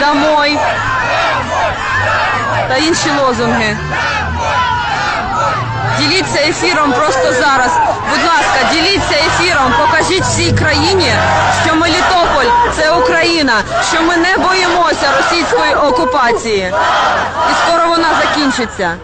домой та інші лозунги. Діліться ефіром просто зараз. Будь ласка, діліться ефіром, покажіть всій країні, що Мелітополь це Україна, що ми не боїмося російської окупації. І скоро вона закінчиться.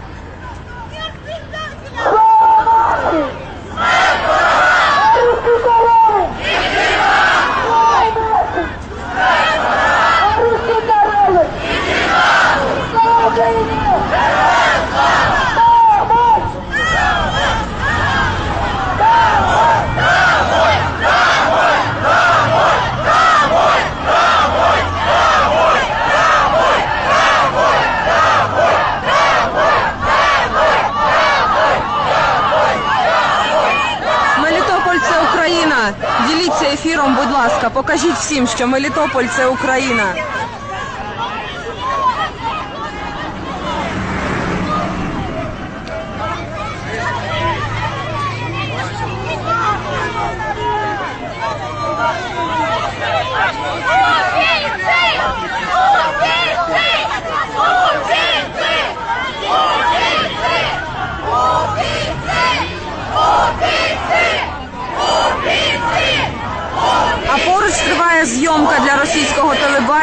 Діліться ефіром, будь ласка, покажіть всім, що Мелітополь це Україна.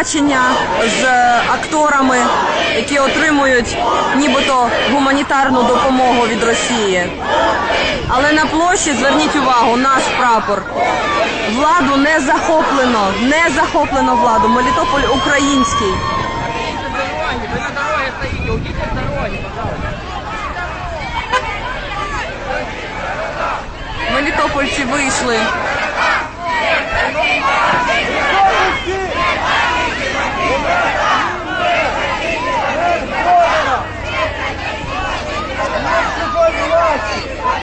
Телебачення з е, акторами, які отримують нібито гуманітарну допомогу від Росії. Але на площі зверніть увагу, наш прапор. Владу не захоплено, не захоплено владу. Мелітополь український. Мелітопольці вийшли